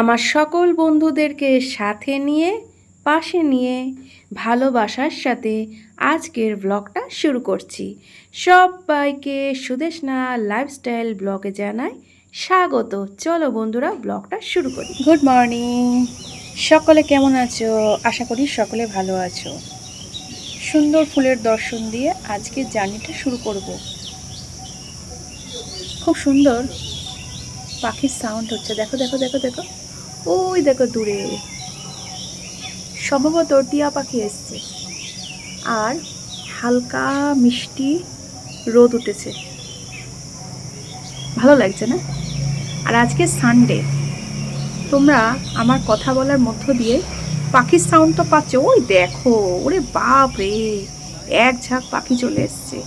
আমার সকল বন্ধুদেরকে সাথে নিয়ে, পাশে নিয়ে, ভালোবাসার সাথে আজকের ব্লগটা শুরু করছি। সবাইকে সুদেশনা লাইফস্টাইল ব্লগে জানাই স্বাগত। চলো বন্ধুরা ব্লগটা শুরু করি। গুড মর্নিং সকলে কেমন আছো? আশা করি সকলে ভালো আছো। সুন্দর ফুলের দর্শন দিয়ে আজকে জার্নিটা শুরু করব। খুব সুন্দর। পাখির সাউন্ড হচ্ছে। দেখো দেখো দেখো দেখো। ওই দেখো দূরে। সম্ভবত টিয়া পাখি এসছে। আর হালকা মিষ্টি রোদ উঠেছে। ভালো লাগছে না? আর আজকে সানডে তোমরা আমার কথা বলার মধ্য দিয়ে পাখির সাউন্ড তো পাচ্ছ। ওই দেখো, ওরে বাপ রে! এক ঝাঁক পাখি চলে এসছে।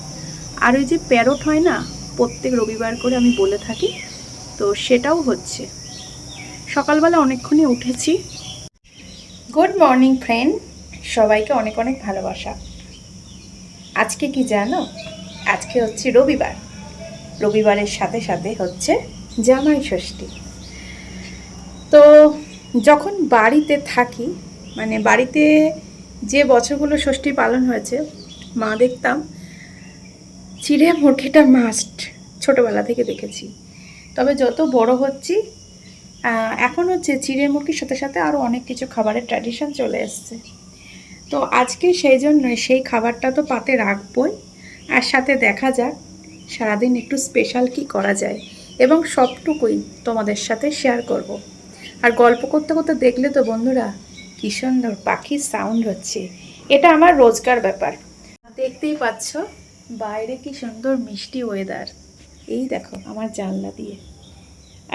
আর ওই যে প্যারট হয় না, প্রত্যেক রবিবার করে আমি বলে থাকি, তো সেটাও হচ্ছে। সকালবেলা অনেকক্ষণই উঠেছি। গুড মর্নিং ফ্রেন্ড সবাইকে অনেক অনেক ভালোবাসা। আজকে কি জানো? আজকে হচ্ছে রবিবার। রবিবারের সাথে সাথে হচ্ছে জামাই ষষ্ঠী। তো যখন বাড়িতে থাকি মানে বাড়িতে যে বছরগুলো ষষ্ঠী পালন হয়েছে, মা দেখতাম চিড়ে মুরগিটা মাস্ট ছোটোবেলা থেকে দেখেছি। তবে যত বড় হচ্ছি এখন হচ্ছে চিড়ে সাথে সাথে আরও অনেক কিছু খাবারের ট্র্যাডিশন চলে এসছে। তো আজকে সেই জন্য সেই খাবারটা তো পাতে রাখবই। আর সাথে দেখা যাক, সারাদিন একটু স্পেশাল কি করা যায়। এবং সবটুকুই তোমাদের সাথে শেয়ার করব। আর গল্প করতে করতে দেখলে তো বন্ধুরা, কি সুন্দর পাখির সাউন্ড হচ্ছে। এটা আমার রোজকার ব্যাপার। দেখতেই পাচ্ছ, বাইরে কি সুন্দর মিষ্টি ওয়েদার এই দেখো, আমার জানলা দিয়ে।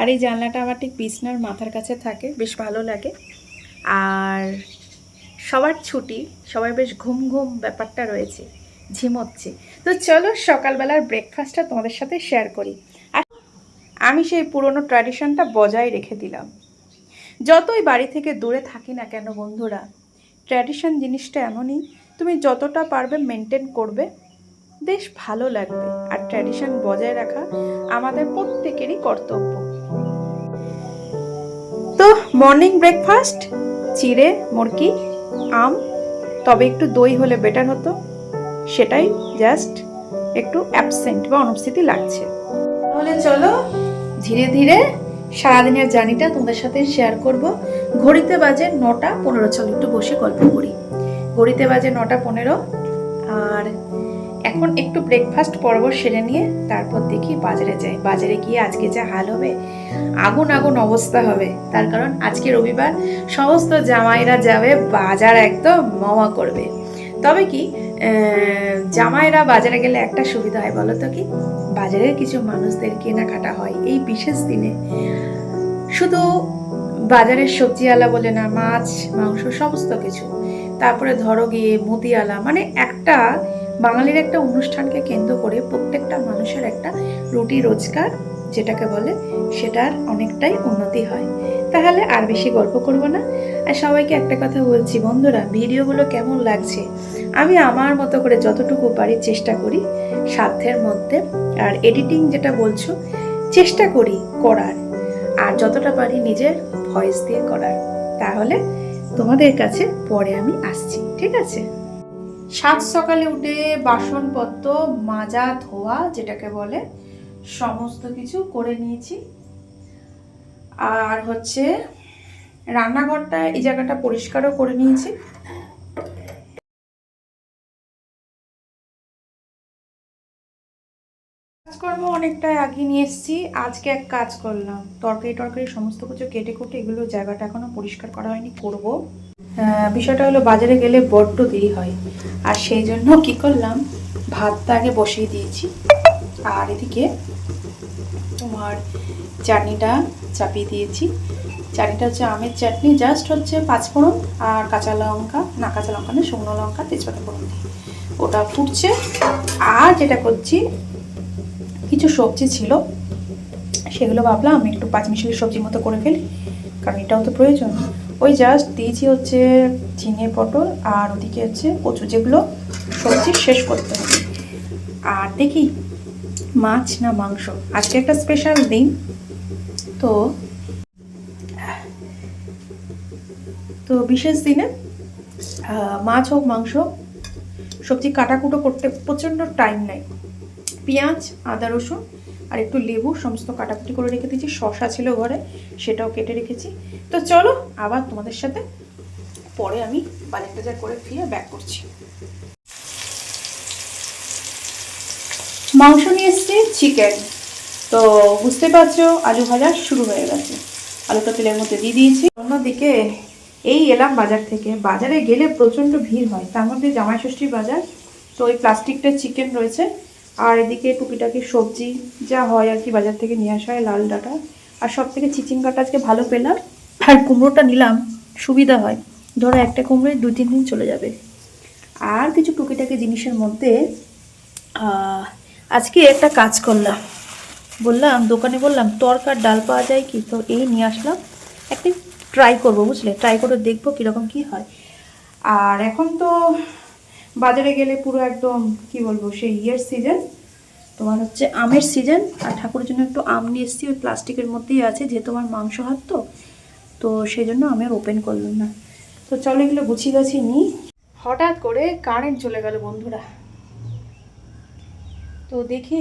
আর এই জানলাটা আমার ঠিক বিছনার মাথার কাছে থাকে, বেশ ভালো লাগে। আর সবার ছুটি, সবাই বেশ ঘুম ঘুম ব্যাপারটা রয়েছে, ঝিমোচ্ছে। তো চলো সকালবেলার ব্রেকফাস্টটা তোমাদের সাথে শেয়ার করি। আর আমি সেই পুরনো ট্র্যাডিশনটা বজায় রেখে দিলাম। যতই বাড়ি থেকে দূরে থাকি না কেন বন্ধুরা ট্র্যাডিশন জিনিসটা এমনই, তুমি যতটা পারবে মেনটেন করবে, বেশ ভালো লাগবে। আর ট্র্যাডিশন বজায় রাখা আমাদের প্রত্যেকেরই কর্তব্য। মর্নিং ব্রেকফাস্ট, চিড়ে, মুরগি, আম, তবে একটু দই হলে বেটার হতো। সেটাই জাস্ট একটু অ্যাবসেন্ট বা অনুপস্থিতি লাগছে। তাহলে চলো, ধীরে ধীরে সারাদিনের জার্নিটা তোমাদের সাথে শেয়ার করব। ঘড়িতে বাজে নটা পনেরো, চলো একটু বসে গল্প করি। ঘড়িতে বাজে নটা পনেরো, আর এখন একটু ব্রেকফাস্ট পর্ব সেরে নিয়ে তারপর দেখি বাজারে যাই। বাজারে গিয়ে আজকে যা হাল হবে আগুন আগুন অবস্থা হবে। তার কারণ আজকে রবিবার সমস্ত জামাইরা যাবে বাজার একদম মামা করবে। তবে কি জামাইরা বাজারে গেলে একটা সুবিধা হয় বলো তো কি? বাজারের কিছু মানুষদের কেনাকাটা হয় এই বিশেষ দিনে। শুধু বাজারের সবজিওয়ালা বলে না, মাছ, মাংস, সমস্ত কিছু। তারপরে ধরো গিয়ে মুদিয়ালা মানে একটা বাঙালির একটা অনুষ্ঠানকে কেন্দ্র করে প্রত্যেকটা মানুষের একটা রুটি রোজগার যেটাকে বলে সেটার অনেকটাই উন্নতি হয়। তাহলে আর বেশি গল্প করব না। আর সবাইকে একটা কথা বলছি, বন্ধুরা, ভিডিওগুলো কেমন লাগছে? আমি আমার মতো করে যতটুকু পারি চেষ্টা করি, সাধ্যের মধ্যে। আর এডিটিং যেটা বলছো, চেষ্টা করি করার। আর যতটা পারি নিজের ভয়েস দিয়ে করার। তাহলে তোমাদের কাছে পরে আমি আসছি, ঠিক আছে? সাত সকালে উঠে বাসনপত্র, মাজা, ধোয়া, যেটাকে বলে সমস্ত কিছু করে নিয়েছি। আর হচ্ছে রান্নাঘরটা এই জায়গাটা পরিষ্কারও করে নিয়েছি। কাজকর্ম অনেকটা আগিয়ে নিয়ে এসেছি। আজকে এক কাজ করলাম। তরকারি টরকারি সমস্ত কিছু কেটে কুটে এগুলো জায়গাটা এখনও পরিষ্কার করা হয়নি, করব। বিষয়টা হলো বাজারে গেলে বড্ড দেরি হয়। আর সেই জন্য কি করলাম, ভাতটা আগে বসিয়ে দিয়েছি। আর এদিকে তোমার চাটনিটা চাপিয়ে দিয়েছি। চাটনিটা হচ্ছে আমের চাটনি জাস্ট হচ্ছে পাঁচফোড়ন আর কাঁচা লঙ্কা, না কাঁচা লঙ্কা না শুকনো লঙ্কা, তেজপাতা ফোড়ন দিয়ে। ওটা ফুটছে। আর যেটা করছি, কিছু সবজি ছিল, সেগুলো ভাবলাম আমি একটু পাঁচমিশালি সবজির মতো করে ফেলি, কারণ এটাও তো প্রয়োজন। ওই জাস্ট দিয়েছি হচ্ছে ঝিঙে, পটল আর ওদিকে হচ্ছে কচু, যেগুলো সবজি শেষ করতে হবে। আর দেখি মাছ না মাংস? আজকে একটা স্পেশাল দিন। তো তো বিশেষ দিনে মাছ হোক, মাংস সবজি কাটাকুটো করতে প্রচণ্ড টাইম নেই পেঁয়াজ, আদা, রসুন আর একটু লেবু সমস্ত কাটাকুটি করে রেখে দিয়েছি। শশা ছিল ঘরে, সেটাও কেটে রেখেছি। তো চলো, আবার তোমাদের সাথে পরে আমি বাজার টাজার করে ফিরে ব্যাক করছি। মাংস নিয়ে এসছি চিকেন তো বুঝতে পারছ, আলু ভাজা শুরু হয়ে গেছে। আলুটা তেলের মধ্যে দিয়ে দিয়েছি। অন্যদিকে এই এলাম বাজার থেকে। বাজারে গেলে প্রচণ্ড ভিড় হয়। তার মধ্যে জামাই ষষ্ঠীর বাজার, তো ওই প্লাস্টিকটা চিকেন রয়েছে। আর এদিকে টুকিটাকি সবজি, যা হয় আর কি বাজার থেকে নিয়ে আসা হয়, লাল ডাটা। আর সব থেকে চিচিঙ্গাটা আজকে ভালো পেলাম। আর কুমড়োটা নিলাম, সুবিধা হয়। ধরো একটা কুমড়োয় দু তিন দিন চলে যাবে। আর কিছু টুকিটাকি জিনিসের মধ্যে আজকে একটা কাজ করলাম। বললাম, দোকানে বললাম, তরকার ডাল পাওয়া যায় কি? তো এই নিয়ে আসলাম। একদিন ট্রাই করব, বুঝলে? ট্রাই করে দেখব কীরকম কি হয়। আর এখন তো বাজারে গেলে পুরো একদম, কি বলব, সেই ইয়ের সিজন তোমার হচ্ছে আমের সিজন আর ঠাকুরের জন্য একটু আম নিয়ে এসেছি, ওই প্লাস্টিকের মধ্যেই আছে যেহেতু আমার মাংস হাত তো। তো সেই জন্য আমি ওপেন করলাম না। তো চলো এগুলো গুছিয়ে গাছিয়ে নিই। হঠাৎ করে কারেন্ট চলে গেল বন্ধুরা। তো দেখি,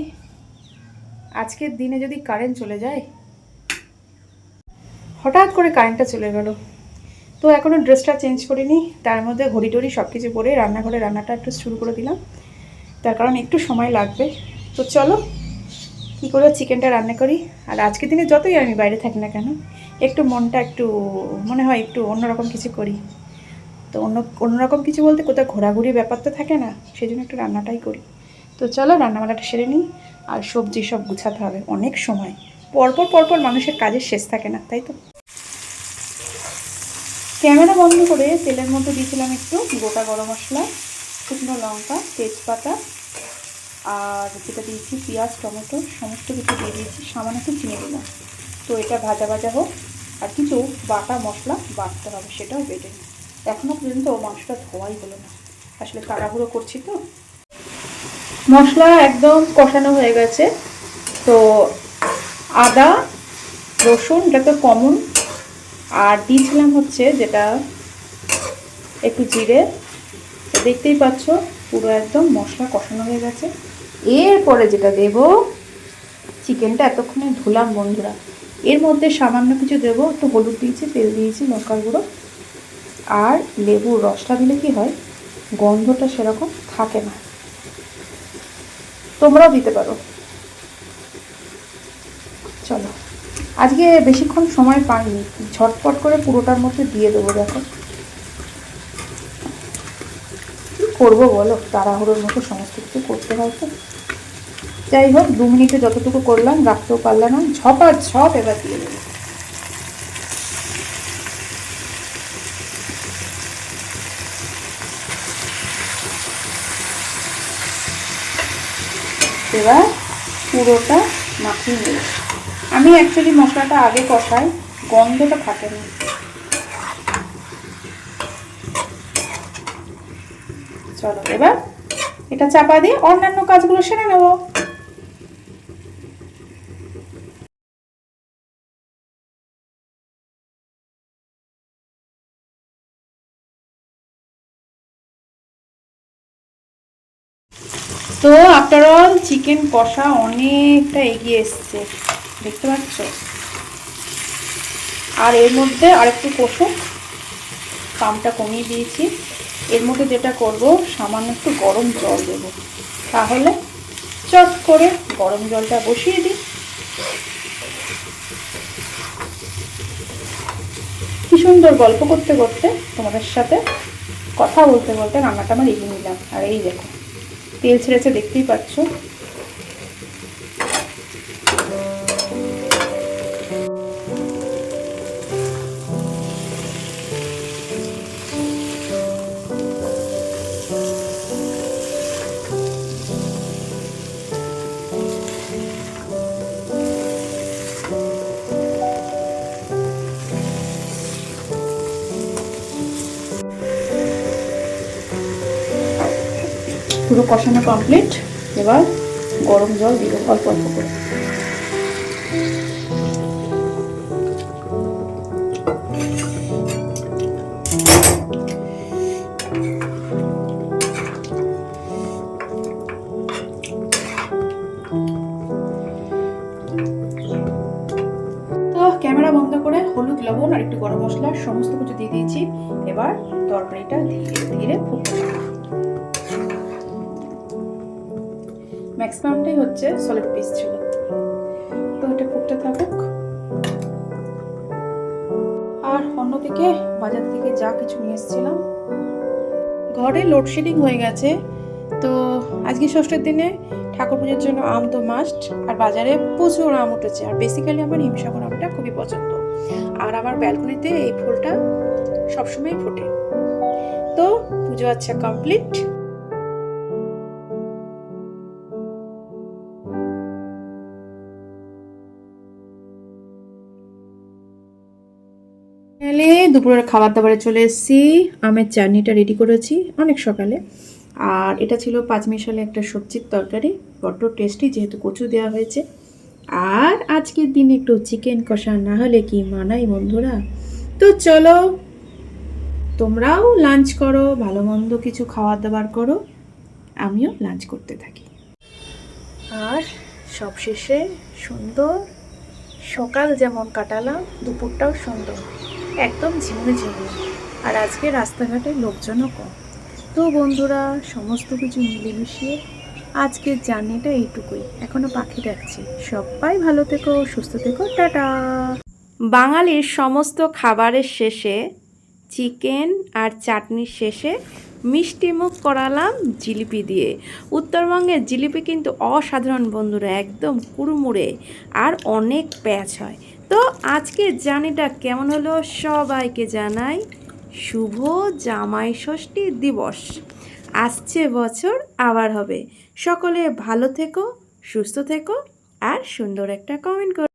আজকের দিনে যদি কারেন্ট চলে যায়, হঠাৎ করে কারেন্টটা চলে গেল। তো এখনও ড্রেসটা চেঞ্জ করিনি, তার মধ্যে ঘড়ি টড়ি সব কিছু পরে রান্নাঘরে রান্নাটা একটু শুরু করে দিলাম। তার কারণ একটু সময় লাগবে। তো চলো, কী করে চিকেনটা রান্না করি? আর আজকের দিনে যতই আমি বাইরে থাকি না কেন, একটু মনটা একটু, মনে হয় একটু অন্যরকম কিছু করি। তো অন্য, অন্যরকম কিছু বলতে কোথাও ঘোরাঘুরি ব্যাপার তো থাকে না সেই জন্য একটু রান্নাটাই করি। তো চলো রান্নাবান্নাটা সেরে নিই। আর সবজি সব গুছাতে হবে, অনেক সময়। পরপর পরপর মানুষের কাজের শেষ থাকে না, তাই তো? ক্যামেরা বন্ধ করে তেলের মধ্যে দিয়েছিলাম একটু গোটা গরম মশলা, শুকনো লঙ্কা, তেজপাতা, আর যেটা দিয়েছি পেঁয়াজ, টমেটো, সমস্ত কিছু দিয়ে দিয়েছি, সামান্য একটু চিনি দিলাম। তো এটা ভাজা ভাজা হোক, আর কিছু বাটা মশলা বাটতে হবে, সেটাও বেটে নিই। এখনও পর্যন্ত মাংসটা ধোয়াই হলো না। আসলে তাড়াহুড়ো করছি তো মশলা একদম কষানো হয়ে গেছে। তো আদা, রসুন এটা তো কমন। আর দিয়েছিলাম হচ্ছে যেটা একটু জিরে। দেখতেই পাচ্ছ, পুরো একদম মশলা কষানো হয়ে গেছে। এরপরে যেটা দেব, চিকেনটা এতক্ষণে ধুলাম বন্ধুরা। এর মধ্যে সামান্য কিছু দেবো, একটু হলুদ দিয়েছি, তেল দিয়েছি, লঙ্কার গুঁড়ো। আর লেবুর রসটা দিলে কি হয়, গন্ধটা সেরকম থাকে না। তোমরাও দিতে পারো। চলো। আজকে বেশিক্ষণ সময় পাইনি। ঝটপট করে পুরোটার মধ্যে দিয়ে দেবো, দেখো। কী করব বলো? তাড়াহুড়োর মতো সমস্ত কিছু করতে হয় তো। যাই হোক, দু মিনিটে যতটুকু করলাম, রাখতেও পারলাম না। ঝপ ঝপ এবার দিয়ে দেবো। এবার পুরোটা মাখিয়ে নেব। আমি অ্যাকচুয়ালি মশলাটা আগে কষাই, গন্ধটা থাকে না। চলো, এবার এটা চাপা দিয়ে অন্যান্য কাজগুলো সেরে নেব। তো আফটার অল চিকেন কষা অনেকটা এগিয়ে এসছে। দেখতে পাচ্ছ? আর এর মধ্যে আরেকটু কষুক। পামটা কমিয়ে দিয়েছি। এর মধ্যে যেটা করব, সামান্য একটু গরম জল দেব। তাহলে চট করে গরম জলটা বসিয়ে দিই। কি সুন্দর গল্প করতে করতে তোমাদের সাথে কথা বলতে বলতে রান্নাটা আমার এগিয়ে নিলাম। আর এই দেখো। তেল ছেড়েছে দেখতেই পাচ্ছ। পুরো কষানো কমপ্লিট এবার গরম জল দিব অল্প অল্প করে। ক্যামেরা বন্ধ করে হলুদ, লবণ আর একটু গরম মশলা সমস্ত কিছু দিয়ে দিয়েছি। এবার তরকারিটা ধীরে ধীরে ফুটতে ম্যাক্সিমামটাই হচ্ছে সলিড পিস ছিল। তো এটা ফুটতে থাকুক। আর অন্যদিকে বাজার থেকে যা কিছু নিয়ে এসেছিলাম, ঘরে লোডশেডিং হয়ে গেছে। তো আজকে ষষ্ঠীর দিনে ঠাকুর পুজোর জন্য আম তো মাস্ট আর বাজারে প্রচুর আম উঠেছে। আর বেসিক্যালি আমার হিমসাগর আমটা খুবই পছন্দ। আর আমার ব্যালকনিতে এই ফুলটা সবসময় ফোটে। তো পুজো আচ্ছা কমপ্লিট দুপুরের খাবার দাবারে চলে এসেছি। আমের চাটনিটা রেডি করেছি অনেক সকালে। আর এটা ছিল পাঁচমিশালে একটা সবজির তরকারি। বড্ড টেস্টি যেহেতু কচু দেওয়া হয়েছে। আর আজকের দিনে একটু চিকেন কষা না হলে কি মানাই বন্ধুরা? তো চলো, তোমরাও লাঞ্চ করো, ভালো মন্দ কিছু খাওয়া দাবার করো। আমিও লাঞ্চ করতে থাকি। আর সবশেষে সুন্দর সকাল যেমন কাটালাম, দুপুরটাও সুন্দর। একদম ঝিমে ঝিমে আর আজকে রাস্তাঘাটে লোকজনও কম। তো বন্ধুরা, সমস্ত কিছু মিলেমিশিয়ে আজকের জার্নিটা এইটুকুই। এখনও পাখি ডাকছি। সবাই ভালো থেকো, সুস্থ থেকো, টাটা! বাঙালির সমস্ত খাবারের শেষে চিকেন আর চাটনির শেষে মিষ্টি মুখ করালাম জিলিপি দিয়ে। উত্তরবঙ্গের জিলিপি কিন্তু অসাধারণ বন্ধুরা, একদম কুড়মুড়ে। আর অনেক প্যাচ হয়। তো আজকে জানিটা কেমন হলো সবাইকে জানাই। শুভ জামাই ষষ্ঠী দিবস। আসছে বছর, আবার হবে। সকলে ভালো থেকো, সুস্থ থেকো, আর সুন্দর একটা কমেন্ট করো।